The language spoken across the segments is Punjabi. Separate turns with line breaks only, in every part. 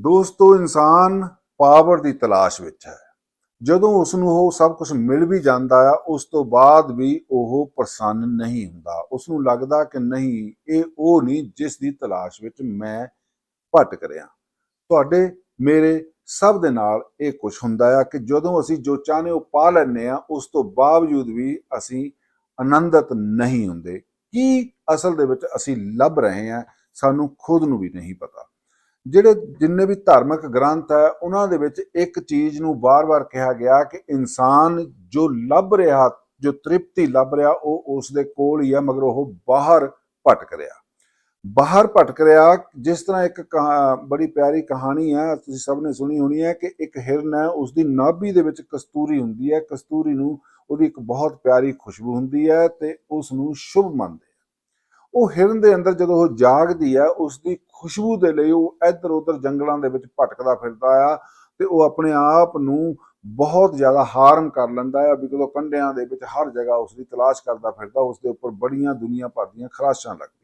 ਦੋਸਤੋ, ਇਨਸਾਨ ਪਾਵਰ ਦੀ ਤਲਾਸ਼ ਵਿੱਚ ਹੈ। ਜਦੋਂ ਉਸ ਨੂੰ ਉਹ ਸਭ ਕੁਝ ਮਿਲ ਵੀ ਜਾਂਦਾ ਆ, ਉਸ ਤੋਂ ਬਾਅਦ ਵੀ ਉਹ ਪ੍ਰਸੰਨ ਨਹੀਂ ਹੁੰਦਾ। ਉਸ ਨੂੰ ਲੱਗਦਾ ਕਿ ਨਹੀਂ, ਇਹ ਉਹ ਨਹੀਂ ਜਿਸ ਦੀ ਤਲਾਸ਼ ਵਿੱਚ ਮੈਂ ਭਟਕ ਰਿਹਾ। ਤੁਹਾਡੇ, ਮੇਰੇ ਸਭ ਦੇ ਨਾਲ ਇਹ ਕੁਝ ਹੁੰਦਾ ਆ ਕਿ ਜਦੋਂ ਅਸੀਂ ਜੋ ਚਾਹਨੇ ਉਹ ਪਾ ਲੈਂਦੇ ਆ, ਉਸ ਤੋਂ ਬਾਵਜੂਦ ਵੀ ਅਸੀਂ ਆਨੰਦਤ ਨਹੀਂ ਹੁੰਦੇ। ਕੀ ਅਸਲ ਦੇ ਵਿੱਚ ਅਸੀਂ ਲੱਭ ਰਹੇ ਹਾਂ ਸਾਨੂੰ ਖੁਦ ਨੂੰ ਵੀ ਨਹੀਂ ਪਤਾ। ਜਿਹੜੇ ਜਿੰਨੇ ਵੀ ਧਾਰਮਿਕ ਗ੍ਰੰਥ ਹੈ, ਉਹਨਾਂ ਦੇ ਵਿੱਚ ਇੱਕ ਚੀਜ਼ ਨੂੰ ਬਾਰ-ਬਾਰ ਕਿਹਾ ਗਿਆ ਕਿ ਇਨਸਾਨ ਜੋ ਲੱਭ ਰਿਹਾ, ਜੋ ਤ੍ਰਿਪਤੀ ਲੱਭ ਰਿਹਾ, ਉਹ ਉਸ ਦੇ ਕੋਲ ਹੀ ਆ ਮਗਰ ਉਹ ਬਾਹਰ ਭਟਕ ਰਿਹਾ। ਬਾਹਰ ਭਟਕ ਰਿਹਾ, ਜਿਸ ਤਰ੍ਹਾਂ ਇੱਕ ਕਹਾ- ਬੜੀ ਪਿਆਰੀ ਕਹਾਣੀ ਹੈ, ਤੁਸੀਂ ਸਭ ਨੇ ਸੁਣੀ ਹੋਣੀ ਹੈ ਕਿ ਇੱਕ ਹਿਰਨ ਹੈ ਉਸ ਦੀ ਨਾਭੀ ਦੇ ਵਿੱਚ ਕਸਤੂਰੀ ਹੁੰਦੀ ਹੈ, ਕਸਤੂਰੀ ਨੂੰ ਉਹਦੀ ਇੱਕ ਬਹੁਤ ਪਿਆਰੀ ਖੁਸ਼ਬੂ ਹੁੰਦੀ ਹੈ ਤੇ ਉਸ ਨੂੰ ਸ਼ੁਭ ਮੰਨਦੇ ਉਹ ਹਿਰਨ ਦੇ ਅੰਦਰ ਜਦੋਂ ਉਹ ਜਾਗਦੀ ਹੈ ਉਸ ਦੀ ਖੁਸ਼ਬੂ ਦੇ ਲਈ ਉਹ ਇੱਧਰ ਉੱਧਰ ਜੰਗਲਾਂ ਦੇ ਵਿੱਚ ਭਟਕਦਾ ਫਿਰਦਾ ਆ ਤੇ ਉਹ ਆਪਣੇ ਆਪ ਨੂੰ ਬਹੁਤ ਜ਼ਿਆਦਾ ਹਾਰਮ ਕਰ ਲੈਂਦਾ ਹੈ ਵੀ ਕਦੋਂ ਕੰਡਿਆਂ ਦੇ ਵਿੱਚ ਹਰ ਜਗ੍ਹਾ ਉਸ ਦੀ ਤਲਾਸ਼ ਕਰਦਾ ਫਿਰਦਾ ਉਸ ਦੇ ਉੱਪਰ ਬੜੀਆਂ ਦੁਨੀਆ ਭਰ ਦੀਆਂ ਖਰਾਸ਼ਾਂ ਲੱਗਦੀਆਂ।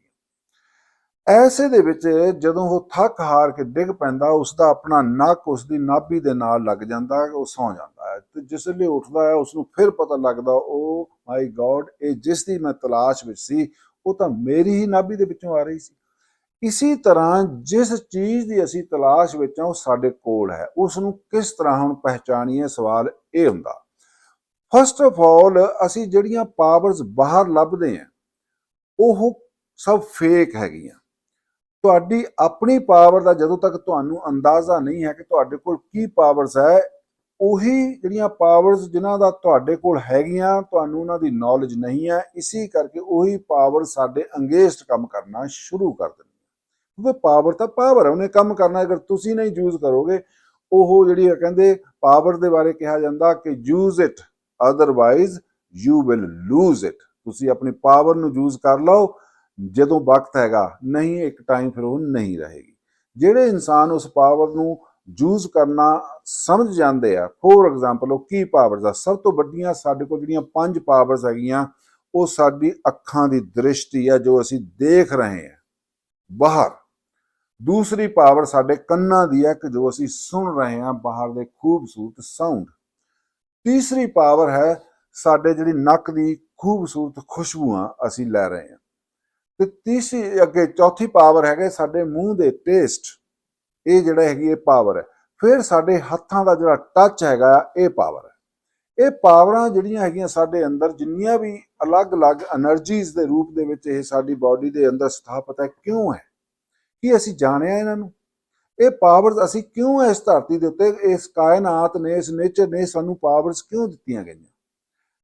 ਐਸੇ ਦੇ ਵਿੱਚ ਜਦੋਂ ਉਹ ਥੱਕ ਹਾਰ ਕੇ ਡਿੱਗ ਪੈਂਦਾ ਉਸ ਦਾ ਆਪਣਾ ਨੱਕ ਉਸ ਦੀ ਨਾਭੀ ਦੇ ਨਾਲ ਲੱਗ ਜਾਂਦਾ, ਉਹ ਸੌ ਜਾਂਦਾ ਹੈ ਤੇ ਜਿਸ ਵੇਲੇ ਉੱਠਦਾ ਹੈ ਉਸ ਨੂੰ ਫਿਰ ਪਤਾ ਲੱਗਦਾ ਉਹ ਮਾਈ ਗੋਡ ਇਹ ਜਿਸ ਦੀ ਮੈਂ ਤਲਾਸ਼ ਵਿੱਚ ਸੀ ਉਹ ਤਾਂ ਮੇਰੀ ਹੀ ਨਾਭੀ ਦੇ ਵਿੱਚੋਂ ਆ ਰਹੀ ਸੀ। ਇਸੇ ਤਰ੍ਹਾਂ ਜਿਸ ਚੀਜ਼ ਦੀ ਅਸੀਂ ਤਲਾਸ਼ ਵਿੱਚ ਹਾਂ, ਉਹ ਸਾਡੇ ਕੋਲ ਹੈ। ਉਸ ਨੂੰ ਕਿਸ ਤਰ੍ਹਾਂ ਹੁਣ ਪਹਿਚਾਣੀਏ? ਸਵਾਲ ਇਹ ਹੁੰਦਾ ਫਸਟ ਆਫ ਆਲ ਅਸੀਂ ਜਿਹੜੀਆਂ ਪਾਵਰਸ ਬਾਹਰ ਲੱਭਦੇ ਹਾਂ, ਉਹ ਸਭ ਫੇਕ ਹੈਗੀਆਂ। ਤੁਹਾਡੀ ਆਪਣੀ ਪਾਵਰ ਦਾ ਜਦੋਂ ਤੱਕ ਤੁਹਾਨੂੰ ਅੰਦਾਜ਼ਾ ਨਹੀਂ ਹੈ ਕਿ ਤੁਹਾਡੇ ਕੋਲ ਕੀ ਪਾਵਰਸ ਹੈ ਉਹੀ ਜਿਹੜੀਆਂ ਪਾਵਰਸ ਜਿਨ੍ਹਾਂ ਦਾ ਤੁਹਾਡੇ ਕੋਲ ਹੈਗੀਆਂ, ਤੁਹਾਨੂੰ ਉਹਨਾਂ ਦੀ ਨੌਲੇਜ ਨਹੀਂ ਹੈ, ਇਸੇ ਕਰਕੇ ਉਹੀ ਪਾਵਰ ਸਾਡੇ ਅੰਗੇਸਟ ਕੰਮ ਕਰਨਾ ਸ਼ੁਰੂ ਕਰ ਦਿੰਦੀ ਕਿਉਂਕਿ ਪਾਵਰ ਤਾਂ ਪਾਵਰ ਹੈ, ਉਹਨੇ ਕੰਮ ਕਰਨਾ, ਅਗਰ ਤੁਸੀਂ ਨਹੀਂ ਯੂਜ਼ ਕਰੋਗੇ, ਉਹ ਜਿਹੜੀ ਆ ਕਹਿੰਦੇ ਪਾਵਰ ਦੇ ਬਾਰੇ ਕਿਹਾ ਜਾਂਦਾ ਕਿ use it otherwise you will lose it ਤੁਸੀਂ ਆਪਣੀ ਪਾਵਰ ਨੂੰ ਯੂਜ਼ ਕਰ ਲਓ, ਜਦੋਂ ਵਕਤ ਹੈਗਾ, ਨਹੀਂ, ਇੱਕ ਟਾਈਮ ਫਿਰ ਉਹ ਨਹੀਂ ਰਹੇਗੀ। ਜਿਹੜੇ ਇਨਸਾਨ ਉਸ ਪਾਵਰ ਨੂੰ ਯੂਜ਼ ਕਰਨਾ ਸਮਝ ਜਾਂਦੇ ਆ। ਫੋਰ ਐਗਜ਼ਾਮਪਲ ਉਹ ਕੀ ਪਾਵਰਸ ਆ? ਸਭ ਤੋਂ ਵੱਡੀਆਂ ਸਾਡੇ ਕੋਲ ਜਿਹੜੀਆਂ ਪੰਜ ਪਾਵਰਸ ਹੈਗੀਆਂ, ਉਹ ਸਾਡੀ ਅੱਖਾਂ ਦੀ ਦ੍ਰਿਸ਼ਟੀ ਆ, ਜੋ ਅਸੀਂ ਦੇਖ ਰਹੇ ਹਾਂ ਬਾਹਰ। ਦੂਸਰੀ ਪਾਵਰ ਸਾਡੇ ਕੰਨਾਂ ਦੀ ਹੈ ਕਿ ਜੋ ਅਸੀਂ ਸੁਣ ਰਹੇ ਹਾਂ ਬਾਹਰ ਦੇ ਖੂਬਸੂਰਤ ਸਾਊਂਡ ਤੀਸਰੀ ਪਾਵਰ ਹੈ ਸਾਡੇ ਜਿਹੜੀ ਨੱਕ ਦੀ ਖੂਬਸੂਰਤ ਖੁਸ਼ਬੂਆਂ ਅਸੀਂ ਲੈ ਰਹੇ ਹਾਂ ਤੇ ਤੀਸਰੀ, ਅੱਗੇ ਚੌਥੀ ਪਾਵਰ ਹੈਗੇ ਸਾਡੇ ਮੂੰਹ ਦੇ ਟੇਸਟ ਇਹ ਜਿਹੜਾ ਹੈਗੀ ਇਹ ਪਾਵਰ ਹੈ। ਫਿਰ ਸਾਡੇ ਹੱਥਾਂ ਦਾ ਜਿਹੜਾ ਟੱਚ ਹੈਗਾ ਇਹ ਪਾਵਰ ਹੈ। ਇਹ ਪਾਵਰਾਂ ਜਿਹੜੀਆਂ ਹੈਗੀਆਂ ਸਾਡੇ ਅੰਦਰ ਜਿੰਨੀਆਂ ਵੀ ਅਲੱਗ-ਅਲੱਗ એનર્ਜੀਜ਼ ਦੇ ਰੂਪ ਦੇ ਵਿੱਚ ਇਹ ਸਾਡੀ ਬਾਡੀ ਦੇ ਅੰਦਰ ਸਥਾਪਿਤ ਹੈ, ਕਿਉਂ ਹੈ? ਕੀ ਅਸੀਂ ਜਾਣਿਆ ਇਹਨਾਂ ਨੂੰ? ਇਹ ਪਾਵਰਸ ਅਸੀਂ ਕਿਉਂ ਇਸ ਧਰਤੀ ਦੇ ਉੱਤੇ? ਇਸ ਕਾਇਨਾਤ ਨੇ, ਇਸ ਨੇਚਰ ਨੇ ਸਾਨੂੰ ਪਾਵਰਸ ਕਿਉਂ ਦਿੱਤੀਆਂ ਗਈਆਂ?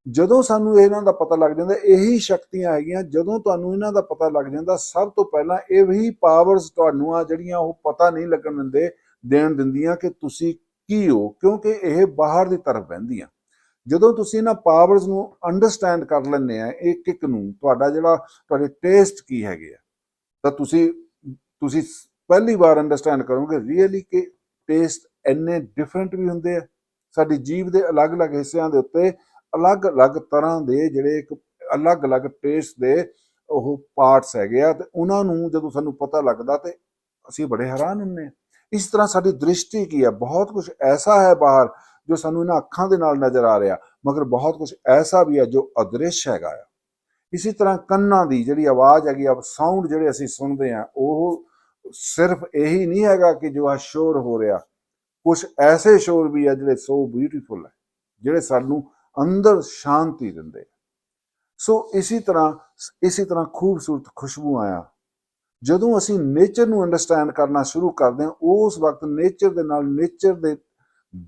ਜਦੋਂ ਸਾਨੂੰ ਇਹਨਾਂ ਦਾ ਪਤਾ ਲੱਗ ਜਾਂਦਾ, ਇਹੀ ਸ਼ਕਤੀਆਂ ਹੈਗੀਆਂ, ਜਦੋਂ ਤੁਹਾਨੂੰ ਇਹਨਾਂ ਦਾ ਪਤਾ ਲੱਗ ਜਾਂਦਾ, ਸਭ ਤੋਂ ਪਹਿਲਾਂ ਇਹ ਵੀ ਪਾਵਰਸ ਤੁਹਾਨੂੰ ਆ ਜਿਹੜੀਆਂ ਉਹ ਪਤਾ ਨਹੀਂ ਲੱਗਣ ਦਿੰਦੇ, ਦੇਣ ਦਿੰਦੀਆਂ ਕਿ ਤੁਸੀਂ ਕੀ ਹੋ, ਕਿਉਂਕਿ ਇਹ ਬਾਹਰ ਦੀ ਤਰਫ ਬਹਿੰਦੀਆਂ ਜਦੋਂ ਤੁਸੀਂ ਇਹਨਾਂ ਪਾਵਰਸ ਨੂੰ ਅੰਡਰਸਟੈਂਡ ਕਰ ਲੈਂਦੇ ਆ ਇੱਕ ਇੱਕ ਨੂੰ, ਤੁਹਾਡਾ ਜਿਹੜਾ ਤੁਹਾਡੇ ਟੇਸਟ ਕੀ ਹੈਗੇ ਆ, ਤਾਂ ਤੁਸੀਂ ਤੁਸੀਂ ਪਹਿਲੀ ਵਾਰ ਅੰਡਰਸਟੈਂਡ ਕਰੋਗੇ ਰੀਅਲੀ ਕਿ ਟੇਸਟ ਇੰਨੇ ਡਿਫਰੈਂਟ ਵੀ ਹੁੰਦੇ ਆ। ਸਾਡੀ ਜੀਵ ਦੇ ਅਲੱਗ-ਅਲੱਗ ਹਿੱਸਿਆਂ ਦੇ ਉੱਤੇ ਅਲੱਗ-ਅਲੱਗ ਤਰ੍ਹਾਂ ਦੇ ਜਿਹੜੇ ਇੱਕ ਅਲੱਗ-ਅਲੱਗ ਟੇਸਟ ਦੇ ਉਹ ਪਾਰਟਸ ਹੈਗੇ ਆ ਤੇ ਉਹਨਾਂ ਨੂੰ ਜਦੋਂ ਸਾਨੂੰ ਪਤਾ ਲੱਗਦਾ ਤੇ ਅਸੀਂ ਬੜੇ ਹੈਰਾਨ ਹੁੰਨੇ ਆ ਇਸ ਤਰ੍ਹਾਂ ਸਾਡੀ ਦ੍ਰਿਸ਼ਟੀ ਕੀ ਹੈ ਬਹੁਤ ਕੁਝ ਐਸਾ ਹੈ ਬਾਹਰ ਜੋ ਸਾਨੂੰ ਇਹਨਾਂ ਅੱਖਾਂ ਦੇ ਨਾਲ ਨਜ਼ਰ ਆ ਰਿਹਾ, ਮਗਰ ਬਹੁਤ ਕੁਝ ਐਸਾ ਵੀ ਹੈ ਜੋ ਅਦ੍ਰਿਸ਼ ਹੈਗਾ ਆ। ਇਸੇ ਤਰ੍ਹਾਂ ਕੰਨਾਂ ਦੀ ਜਿਹੜੀ ਆਵਾਜ਼ ਹੈਗੀ ਆ ਸਾਊਂਡ ਜਿਹੜੇ ਅਸੀਂ ਸੁਣਦੇ ਆ ਉਹ ਸਿਰਫ ਇਹੀ ਨਹੀਂ ਹੈਗਾ ਕਿ ਜੋ ਆ ਸ਼ੋਰ ਹੋ ਰਿਹਾ। ਕੁਝ ਐਸੇ ਸ਼ੋਰ ਵੀ ਆ ਜਿਹੜੇ ਸੋ ਬਿਊਟੀਫੁਲ ਹੈ ਜਿਹੜੇ ਸਾਨੂੰ ਅੰਦਰ ਸ਼ਾਂਤੀ ਦਿੰਦੇ। ਸੋ ਇਸੇ ਤਰ੍ਹਾਂ ਇਸੇ ਤਰ੍ਹਾਂ ਖੂਬਸੂਰਤ ਖੁਸ਼ਬੂ ਆਇਆ। ਜਦੋਂ ਅਸੀਂ ਨੇਚਰ ਨੂੰ ਅੰਡਰਸਟੈਂਡ ਕਰਨਾ ਸ਼ੁਰੂ ਕਰਦੇ ਹਾਂ, ਉਸ ਵਕਤ ਨੇਚਰ ਦੇ ਨਾਲ ਨੇਚਰ ਦੇ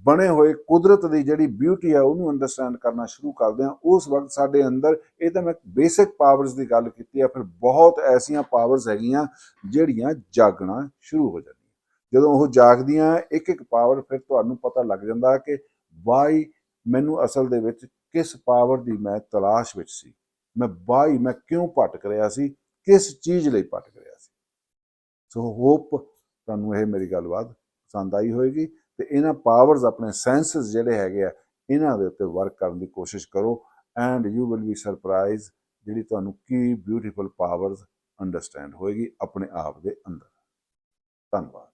ਬਣੇ ਹੋਏ ਕੁਦਰਤ ਦੀ ਜਿਹੜੀ ਬਿਊਟੀ ਹੈ ਉਹਨੂੰ ਅੰਡਰਸਟੈਂਡ ਕਰਨਾ ਸ਼ੁਰੂ ਕਰਦੇ ਹਾਂ। ਉਸ ਵਕਤ ਸਾਡੇ ਅੰਦਰ ਇਹ ਤਾਂ ਮੈਂ ਬੇਸਿਕ ਪਾਵਰਸ ਦੀ ਗੱਲ ਕੀਤੀ ਹੈ ਫਿਰ ਬਹੁਤ ਐਸੀਆਂ ਪਾਵਰਸ ਹੈਗੀਆਂ ਜਿਹੜੀਆਂ ਜਾਗਣਾ ਸ਼ੁਰੂ ਹੋ ਜਾਂਦੀਆਂ। ਜਦੋਂ ਉਹ ਜਾਗਦੀਆਂ ਇੱਕ ਇੱਕ ਪਾਵਰ ਫਿਰ ਤੁਹਾਨੂੰ ਪਤਾ ਲੱਗ ਜਾਂਦਾ ਕਿ ਵਾਈ ਮੈਨੂੰ ਅਸਲ ਦੇ ਵਿੱਚ ਕਿਸ ਪਾਵਰ ਦੀ ਮੈਂ ਤਲਾਸ਼ ਵਿੱਚ ਸੀ? ਮੈਂ ਵਾਈ ਮੈਂ ਕਿਉਂ ਭਟਕ ਰਿਹਾ ਸੀ? ਕਿਸ ਚੀਜ਼ ਲਈ ਭਟਕ ਰਿਹਾ ਸੀ? ਸੋ ਹੋਪ ਤੁਹਾਨੂੰ ਇਹ ਮੇਰੀ ਗੱਲਬਾਤ ਪਸੰਦ ਆਈ ਹੋਏਗੀ ਤੇ ਇਹਨਾਂ ਪਾਵਰਸ ਆਪਣੇ ਸੈਂਸਸ ਜਿਹੜੇ ਹੈਗੇ ਆ, ਇਹਨਾਂ ਦੇ ਉੱਤੇ ਵਰਕ ਕਰਨ ਦੀ ਕੋਸ਼ਿਸ਼ ਕਰੋ and you will be surprise ਜਿਹੜੀ ਤੁਹਾਨੂੰ ਕੀ ਬਿਊਟੀਫੁਲ ਪਾਵਰਸ ਅੰਡਰਸਟੈਂਡ ਹੋਏਗੀ ਆਪਣੇ ਆਪ ਦੇ ਅੰਦਰ। ਧੰਨਵਾਦ।